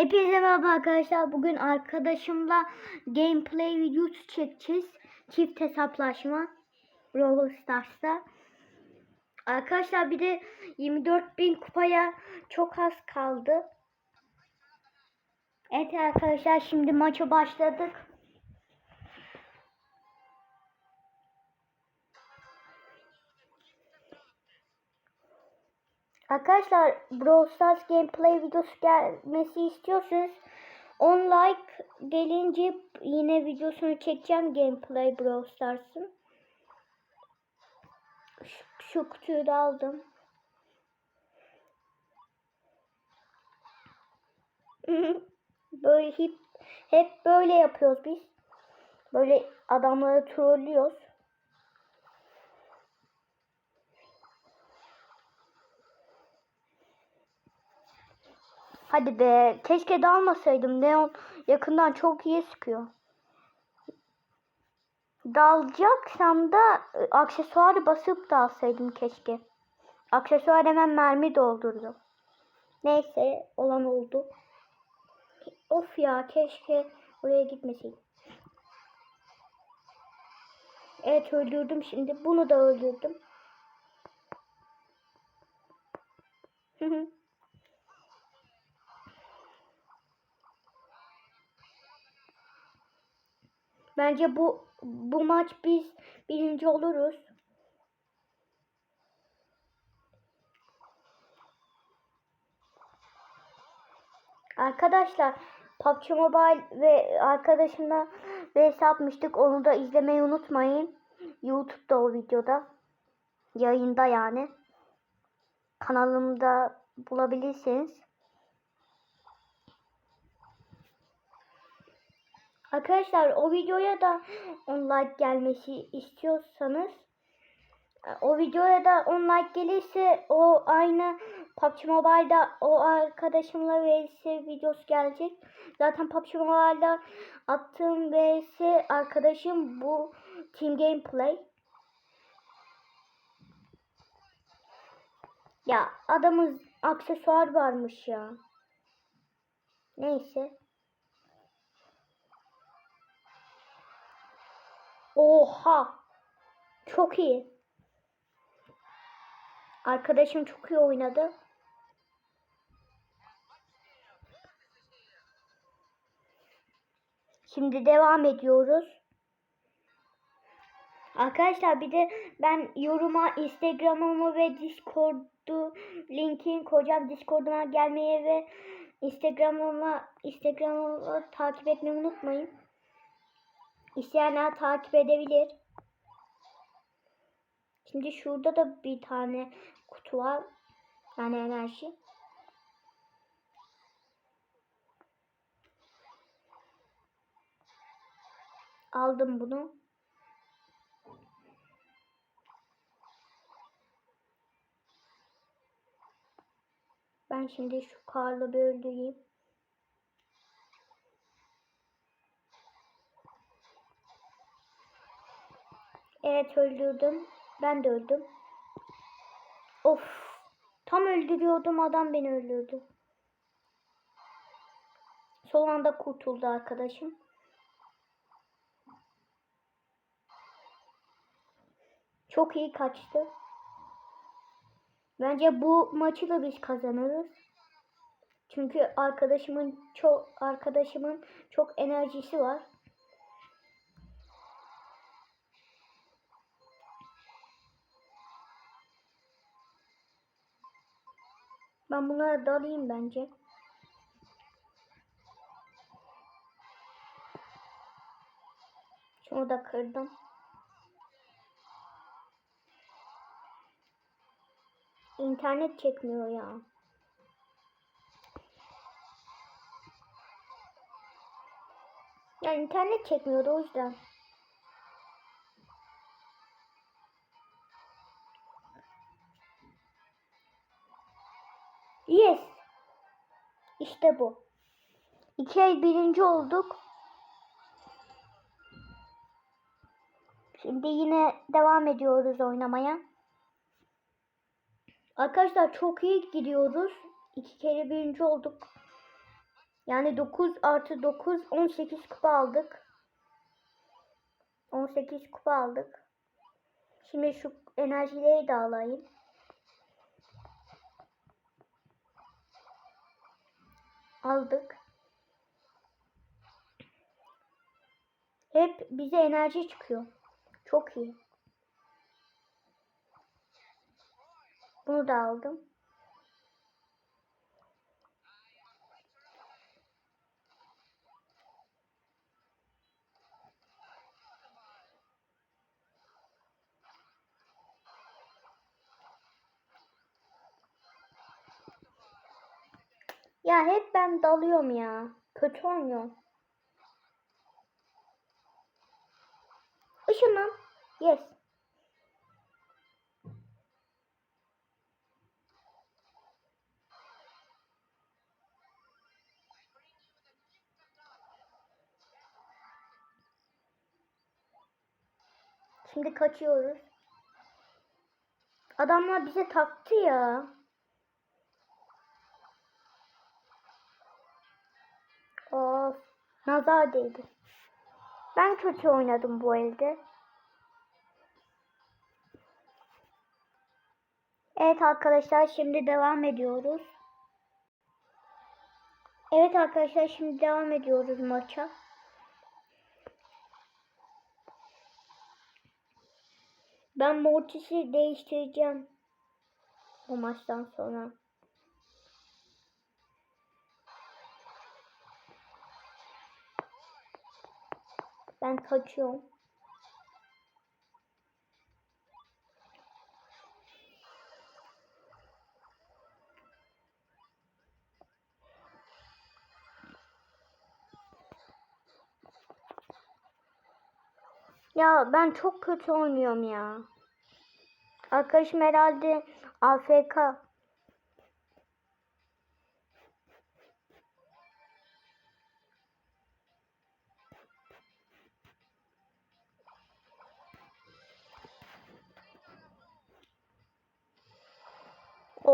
Hepinize merhaba arkadaşlar. Bugün arkadaşımla gameplay videosu çekeceğiz. Çift hesaplaşma. Brawl Stars'ta. Arkadaşlar bir de 24.000 kupaya çok az kaldı. Evet arkadaşlar şimdi maça başladık. Arkadaşlar Brawl Stars gameplay videosu gelmesi istiyorsanız 10 like gelince yine videosunu çekeceğim gameplay Brawl Stars'ın. Şu, şu kutuyu da aldım. böyle hep, hep böyle yapıyoruz biz. Böyle adamları trollüyoruz. Hadi be. Keşke dalmasaydım. Leon yakından çok iyi sıkıyor. Dalacaksam da e, aksesuarı basıp dalsaydım keşke. Aksesuar hemen mermi doldurdu. Neyse olan oldu. Of ya keşke oraya gitmeseydim. Evet öldürdüm şimdi. Bunu da öldürdüm. Hı hı. Bence bu bu maç biz birinci oluruz. Arkadaşlar PUBG Mobile ve arkadaşımla vs atmıştık. Onu da izlemeyi unutmayın. YouTube'da o videoda. Yayında yani. Kanalımda bulabilirsiniz. Arkadaşlar o videoya da 10 like gelmesi istiyorsanız o videoya da 10 like gelirse o aynı PUBG Mobile'da o arkadaşımla vs videosu gelecek. Zaten PUBG Mobile'da attığım vs arkadaşım bu Team Gameplay. Ya adamın aksesuar varmış ya. Neyse. Oha. Çok iyi. Arkadaşım çok iyi oynadı. Şimdi devam ediyoruz. Arkadaşlar bir de ben yoruma Instagram'ımı ve Discord'u linkini koyacağım. Discord'uma gelmeyi ve Instagram'ıma Instagram'ımı takip etmeyi unutmayın. İsteyenler takip edebilir. Şimdi şurada da bir tane kutu var. Yani enerji. Aldım bunu. Ben şimdi şu karlı bir öldüreyim. Evet öldürdüm. Ben de öldüm. Of. Tam öldürüyordum adam beni öldürdü. Son anda kurtuldu arkadaşım. Çok iyi kaçtı. Bence bu maçı da biz kazanırız. Çünkü arkadaşımın çok arkadaşımın çok enerjisi var. Ben bunlara dalayım bence. Şunu da kırdım. İnternet çekmiyor ya. Ya internet çekmiyordu o yüzden. Yes. İşte bu. İki ay birinci olduk. Şimdi yine devam ediyoruz oynamaya. Arkadaşlar çok iyi gidiyoruz. İki kere birinci olduk. Yani 9 artı 9 18 kupa aldık. 18 kupa aldık. Şimdi şu enerjileri de alayım. Aldık. Hep bize enerji çıkıyor. Çok iyi. Bunu da aldım. Ya hep ben dalıyorum ya. Kötü oynuyorum. Işınlan. Yes. Şimdi kaçıyoruz. Adamlar bize taktı ya. Of. Nazar değdi. Ben kötü oynadım bu elde. Evet arkadaşlar şimdi devam ediyoruz. Evet arkadaşlar şimdi devam ediyoruz maça. Ben Mortis'i değiştireceğim. Bu maçtan sonra. Ben kaçıyorum. Ya ben çok kötü oynuyorum ya. Arkadaşım herhalde AFK.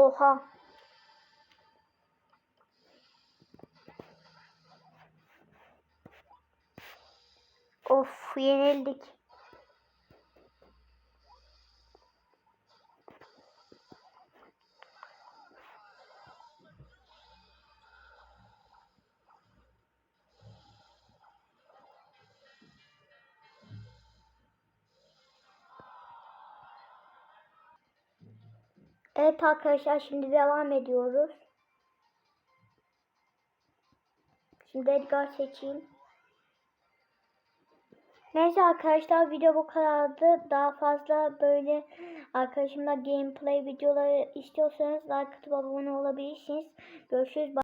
Oha. Of yenildik. Evet arkadaşlar şimdi devam ediyoruz. Şimdi Edgar seçeyim. Neyse arkadaşlar video bu kadardı. Daha fazla böyle arkadaşımla gameplay videoları istiyorsanız like atıp abone olabilirsiniz. Görüşürüz.